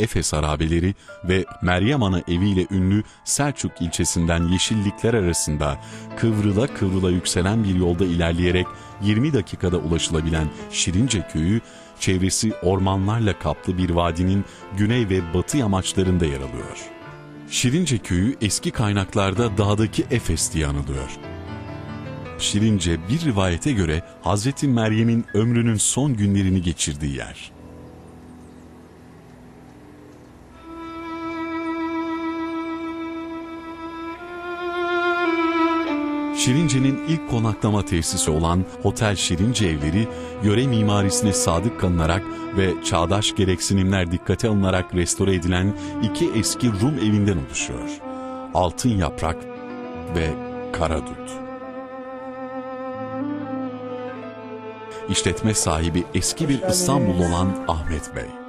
Efes harabeleri ve Meryem Ana eviyle ünlü Selçuk ilçesinden yeşillikler arasında kıvrıla kıvrıla yükselen bir yolda ilerleyerek 20 dakikada ulaşılabilen Şirince köyü, çevresi ormanlarla kaplı bir vadinin güney ve batı yamaçlarında yer alıyor. Şirince köyü eski kaynaklarda dağdaki Efes diye anılıyor. Şirince bir rivayete göre Hazreti Meryem'in ömrünün son günlerini geçirdiği yer. Şirince'nin ilk konaklama tesisi olan Hotel Şirince Evleri, yöre mimarisine sadık kalınarak ve çağdaş gereksinimler dikkate alınarak restore edilen iki eski Rum evinden oluşuyor. Altın Yaprak ve Karadut. İşletme sahibi eski bir İstanbul olan Ahmet Bey.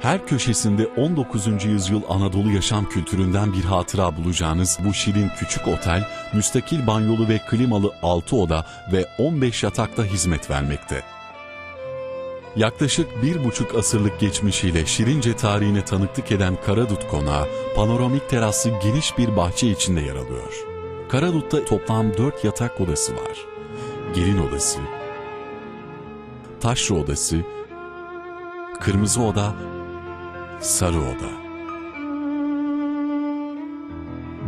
Her köşesinde 19. yüzyıl Anadolu yaşam kültüründen bir hatıra bulacağınız bu şirin küçük otel, müstakil banyolu ve klimalı 6 oda ve 15 yatakta hizmet vermekte. Yaklaşık bir buçuk asırlık geçmişiyle Şirince tarihine tanıklık eden Karadut Konağı, panoramik teraslı geniş bir bahçe içinde yer alıyor. Karadut'ta toplam 4 yatak odası var. Gelin odası, taşra odası, kırmızı oda, sarı oda.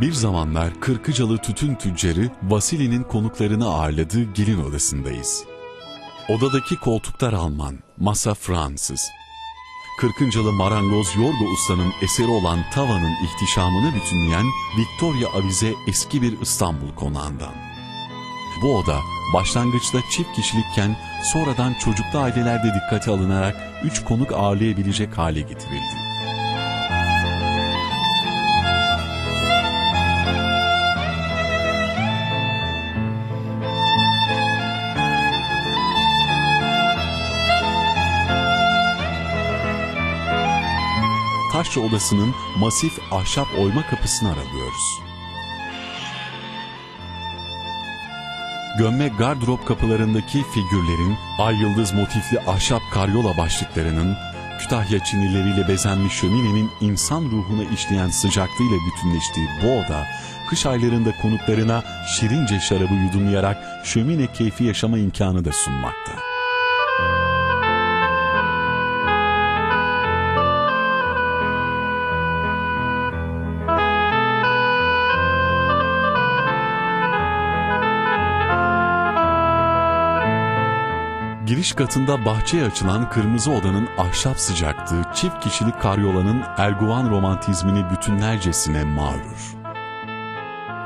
Bir zamanlar Kırkıcalı tütün tüccarı Vasili'nin konuklarını ağırladığı gelin odasındayız. Odadaki koltuklar Alman, masa Fransız. Kırkıncalı marangoz Yorgo Usta'nın eseri olan tavanın ihtişamını bütünleyen Victoria Avize eski bir İstanbul konağından. Bu oda başlangıçta çift kişilikken sonradan çocuklu ailelerde dikkate alınarak üç konuk ağırlayabilecek hale getirildi. Taşra odasının masif ahşap oyma kapısını aralıyoruz. Gömme gardırop kapılarındaki figürlerin, ay yıldız motifli ahşap karyola başlıklarının, Kütahya çinileriyle bezenmiş şöminenin insan ruhuna işleyen sıcaklığıyla bütünleştiği bu oda, kış aylarında konuklarına şirince şarabı yudumlayarak şömine keyfi yaşama imkanı da sunmakta. Giriş katında bahçeye açılan kırmızı odanın ahşap sıcaklığı çift kişilik karyolanın Erguvan romantizmini bütünlercesine mağrur.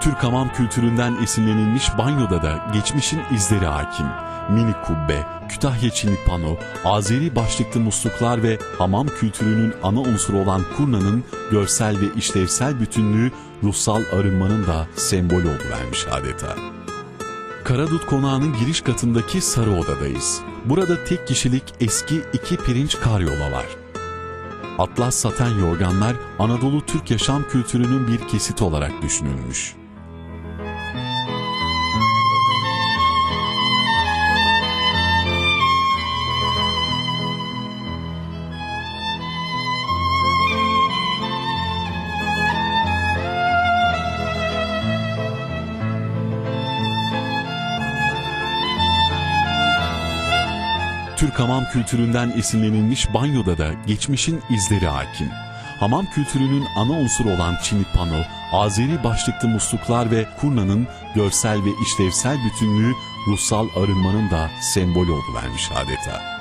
Türk hamam kültüründen esinlenilmiş banyoda da geçmişin izleri hakim. Mini kubbe, Kütahya Çinli pano, Azeri başlıklı musluklar ve hamam kültürünün ana unsuru olan kurnanın görsel ve işlevsel bütünlüğü ruhsal arınmanın da sembolü oluvermiş adeta. Karadut konağının giriş katındaki sarı odadayız. Burada tek kişilik eski iki pirinç karyola var. Atlas saten yorganlar Anadolu Türk yaşam kültürünün bir kesit olarak düşünülmüş. Türk hamam kültüründen esinlenilmiş banyoda da geçmişin izleri hakim. Hamam kültürünün ana unsuru olan Çinli pano, Azeri başlıklı musluklar ve kurnanın görsel ve işlevsel bütünlüğü ruhsal arınmanın da sembolü oluvermiş adeta.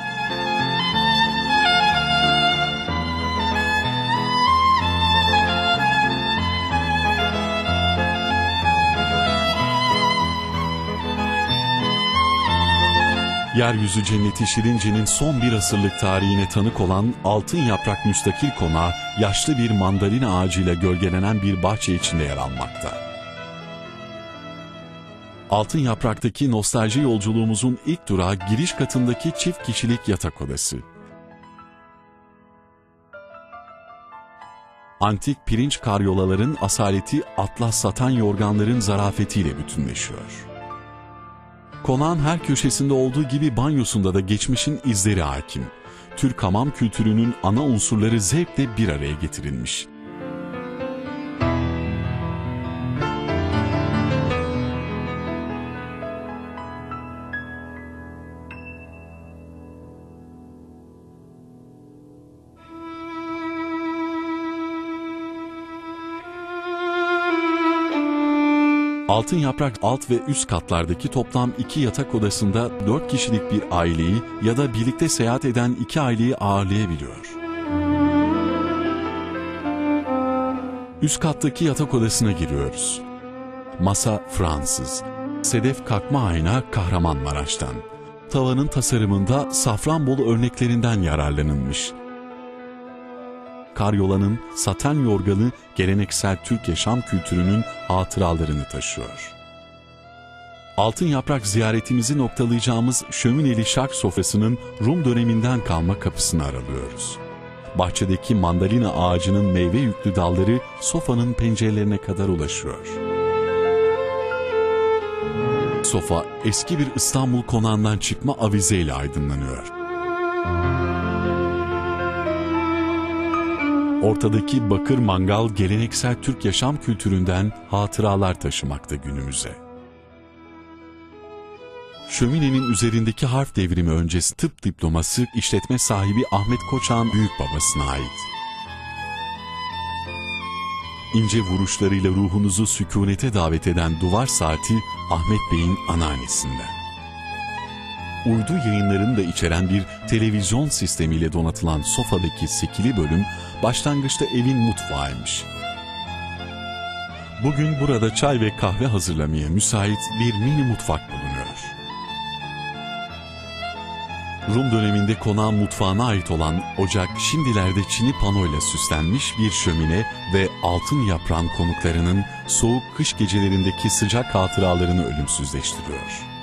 Yeryüzü cenneti Şirince'nin son bir asırlık tarihine tanık olan altın yaprak müstakil konağı yaşlı bir mandalina ağacıyla gölgelenen bir bahçe içinde yer almakta. Altın Yaprak'taki nostalji yolculuğumuzun ilk durağı giriş katındaki çift kişilik yatak odası. Antik pirinç karyolaların asaleti atlas satan yorganların zarafetiyle bütünleşiyor. Konağın her köşesinde olduğu gibi banyosunda da geçmişin izleri hakim. Türk hamam kültürünün ana unsurları zevkle bir araya getirilmiş. Altın Yaprak alt ve üst katlardaki toplam iki yatak odasında dört kişilik bir aileyi ya da birlikte seyahat eden iki aileyi ağırlayabiliyor. Üst kattaki yatak odasına giriyoruz. Masa Fransız. Sedef kalkma ayna Kahramanmaraş'tan. Tavanın tasarımında Safranbolu örneklerinden yararlanılmış. Karyolanın saten yorganı geleneksel Türk yaşam kültürünün hatıralarını taşıyor. Altın yaprak ziyaretimizi noktalayacağımız şömineli şark sofrasının Rum döneminden kalma kapısını aralıyoruz. Bahçedeki mandalina ağacının meyve yüklü dalları sofanın pencerelerine kadar ulaşıyor. Sofa eski bir İstanbul konağından çıkma avizeyle aydınlanıyor. Ortadaki bakır mangal geleneksel Türk yaşam kültüründen hatıralar taşımakta günümüze. Şöminenin üzerindeki harf devrimi öncesi tıp diploması işletme sahibi Ahmet Koçak'ın büyük babasına ait. İnce vuruşlarıyla ruhunuzu sükunete davet eden duvar saati Ahmet Bey'in anneannesinden. Uydu yayınlarını da içeren bir televizyon sistemiyle donatılan sofadaki sekili bölüm başlangıçta evin mutfağıymış. Bugün burada çay ve kahve hazırlamaya müsait bir mini mutfak bulunuyor. Rum döneminde konağın mutfağına ait olan ocak şimdilerde çini panoyla süslenmiş bir şömine ve altın yaprağın konuklarının soğuk kış gecelerindeki sıcak hatıralarını ölümsüzleştiriyor.